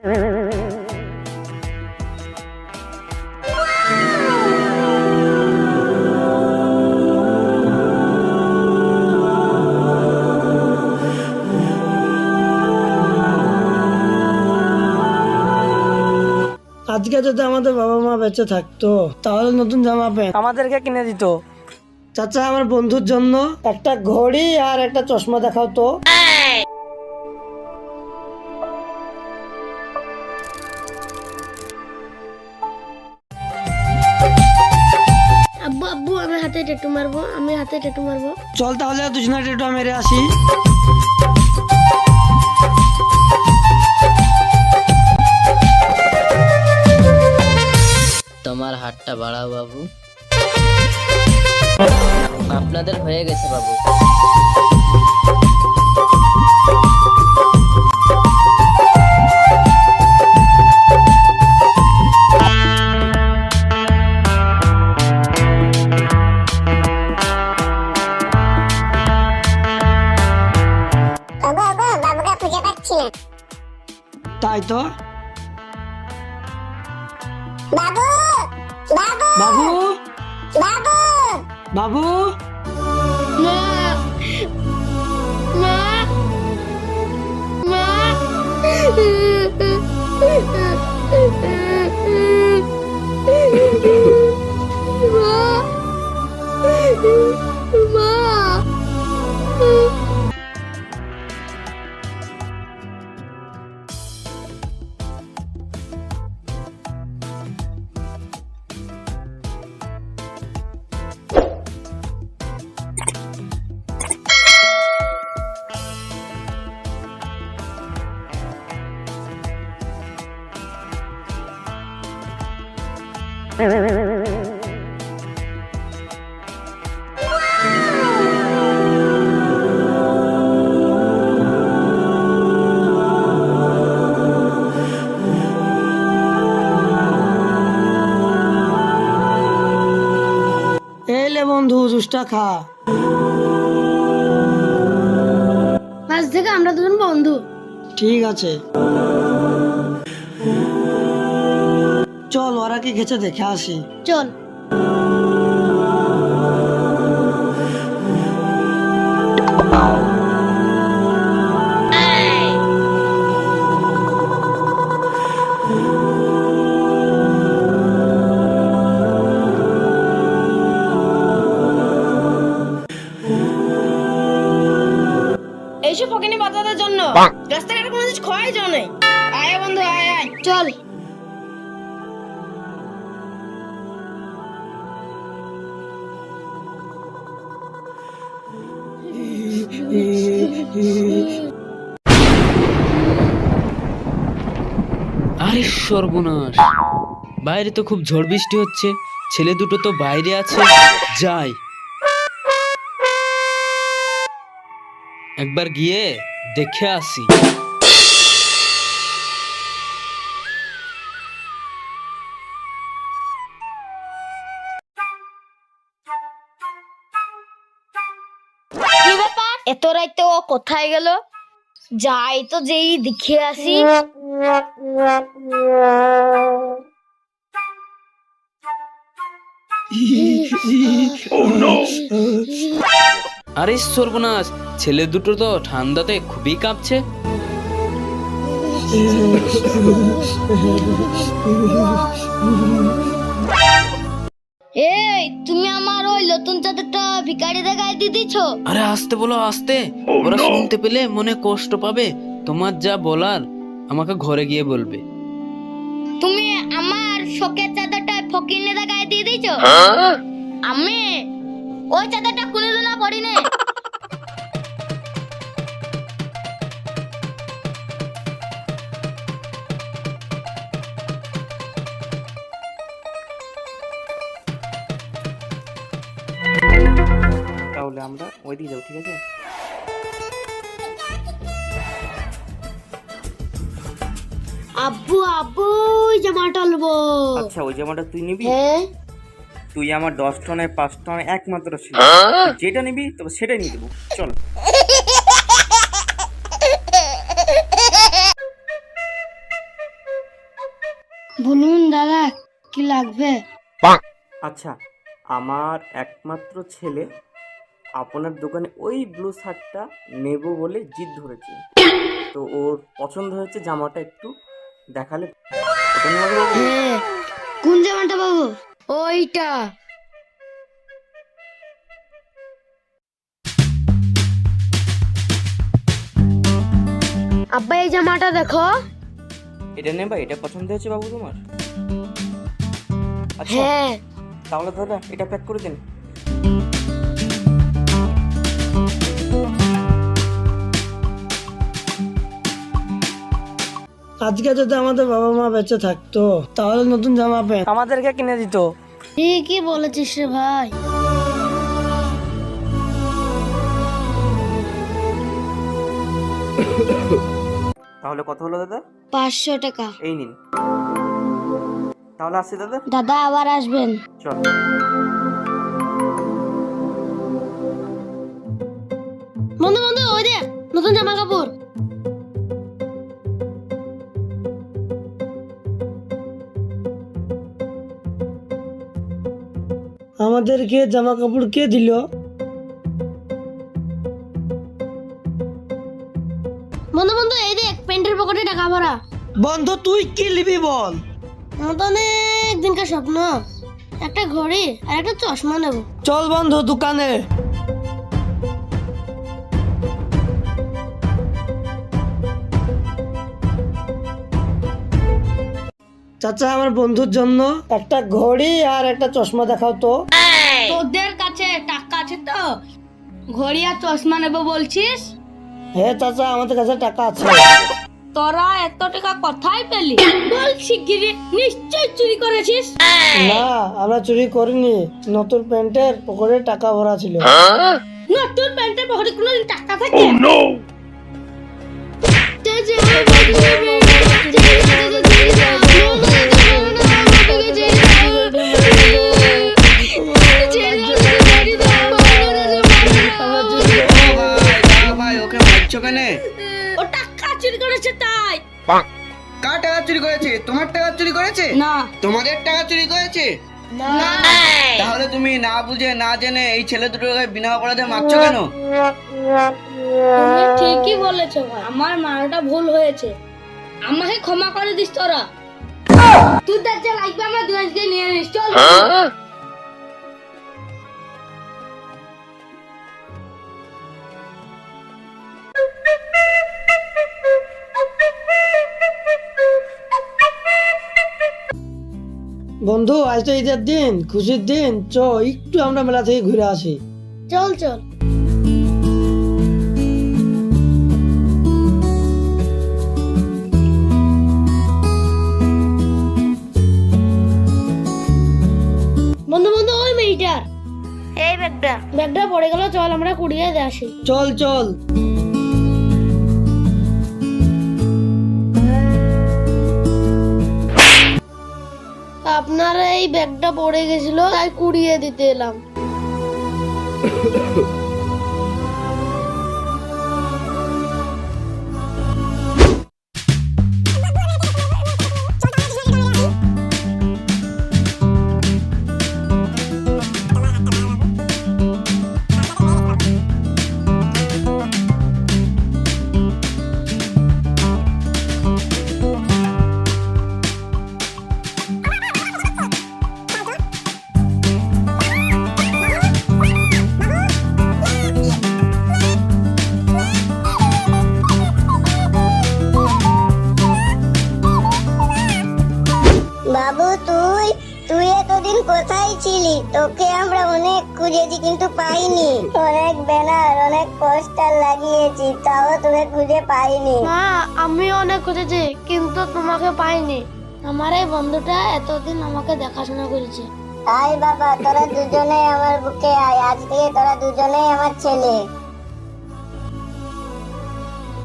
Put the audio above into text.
আজকে যদি আমাদের বাবা মা বেঁচে থাকতো তাহলে নতুন জামা প্যান্ট আমাদেরকে কিনে দিত। চাচা আমার বন্ধুর জন্য একটা ঘড়ি আর একটা চশমা দেখাও তো। হাতে টেটু মারবো আমি হাতে টেটু মারবো। চল তাহলে দুজনে টেটু মেরে আসি। তোমার হাতটা বাড়াও বাবু। আপনাদের হয়ে গেছে বাবু। খুঁজে তাই তো? বাবু বাবু বাবু? বাবু। বাবু? মা মা মা মা। খা আজ থেকে আমরা দুজন বন্ধু। ঠিক আছে। চল ওরা কি খেছে দেখে আসি। চল। আরে সর্বনাশ বাইরে তো খুব ঝড় বৃষ্টি হচ্ছে, ছেলে দুটো তো বাইরে আছে, যাই। একবার গিয়ে দেখে আসি। এত রাইতে ও কোথায় গেল? যাই তো যেই দেখে আসি। আরে সর্বনাশ ছেলে দুটো তো ঠান্ডাতে খুবই কাঁপছে। এই তুমি আমার ওই নতুন চাদরটা ভিখারিদের গায়ে দিয়ে দিছো? আরে আস্তে বলো আস্তে। ওরা শুনতে পেলে মনে কষ্ট পাবে। তোমার যা বলার আমাকে ঘরে গিয়ে বলবে। তুমি আমার শোকের চাদরটা ফকিরনেদের গায়ে দিয়ে দিছো? আমি ওই চাদরটা কোনোদিনও পরিনি। তাহলে আমরা ওইদিকে যাব ঠিক আছে? আব্বু আব্বু ওই জামাটা নেব আচ্ছা ওই জামাটা তুই নিবি? হ্যাঁ। তুই আমার দশ টনের পাঁচ টনের একমাত্র ছিল। যেটা নিবি তবে সেটাই নিয়ে দেবো চল। বলুন দাদা কি লাগবে? আচ্ছা আমার একমাত্র ছেলে আপনার দোকানে ওই ব্লু শার্টটা নেব বলে জিদ ধরেছে। তো ওর পছন্দ হয়েছে জামাটা একটু দেখালে? হ্যাঁ কোন জামাটা বাবু? ওইটা। আব্বা এই জামাটা দেখো। এটা নেবা এটা পছন্দ হয়েছে বাবু তোমার? আচ্ছা হ্যাঁ। তাহলে দাদা এটা প্যাক করে দিন। আজকে যদি আমাদের বাবা মা বেঁচে থাকতো তাহলে নতুন জামা প্যান্ট আমাদেরকে কিনে দিত। ঠিকই বলেছিস রে ভাই। তাহলে কত হলো দাদা? পাঁচশো টাকা। এই নিন। তাহলে আসছি দাদা। দাদা আবার আসবেন। চল। বন্ধু বন্ধু ওই দেখ নতুন জামা কাপড় আমাদেরকে জামা কাপড় কে দিল? বন্ধু বন্ধু এই দেখ প্যান্টের পকেটে টাকা ভরা। বন্ধু তুই কি লিবি বল? আমার তো অনেক দিনকার স্বপ্ন। একটা ঘড়ি আর একটা চশমা নেব। চল বন্ধু দোকানে। চাচা আমার বন্ধুর জন্য একটা ঘড়ি আর একটা চশমা দেখাও তো তোদের কাছে টাকা আছে তো ঘড়ি আর চশমা নেব বলছিস হ্যাঁ চাচা আমাদের কাছে টাকা আছে তোরা এত টাকা কোথায় পেলি বল শিগগিরি নিশ্চয় চুরি করেছিস না আমরা চুরি করিনি নতুন প্যান্টের পকেটে টাকা ভরা ছিল নতুন প্যান্টের পকেটে কোনোদিন টাকা থাকে ভাই করেছে না। তোমাদের টাকা চুরি করেছে? তাহলে তুমি না বুঝে না জেনে এই ছেলে দুটোকে বিনা অপরাধে মারছো কেন? তুমি ঠিকই বলেছ ভাই। আমার মারাটা ভুল হয়েছে। আমাকে ক্ষমা করে দিস তোরা। তুই তার যা লাগবে আমার দু আজকে নিয়ে নিস। চল। বন্ধু আজ তো ঈদের দিন খুশির দিন। চ একটু আমরা মেলা থেকে ঘুরে আসি। চল চল। বন্ধু বন্ধু ওই মেয়েটার। এই ব্যাগটা। ব্যাগটা পড়ে গেল চল আমরা কুড়িয়ে দিয়ে আসি। চল চল। আপনার এই ব্যাগটা পড়ে গেছিল তাই কুড়িয়ে দিতে এলাম। তোকে আমরা অনেক খুঁজেছি কিন্তু পাইনি। অনেক ব্যানার অনেক পোস্টার লাগিয়েছি তাও তোকে খুঁজে পাইনি। মা আমি অনেক খুঁজেছি কিন্তু তোমাকে পাইনি। আমার এই বন্ধুটা এতদিন আমাকে দেখাশোনা করেছে। তাই বাবা তোরা দুজনে আমার বুকে আয়। আজ থেকে তোরা দুজনেই আমার ছেলে।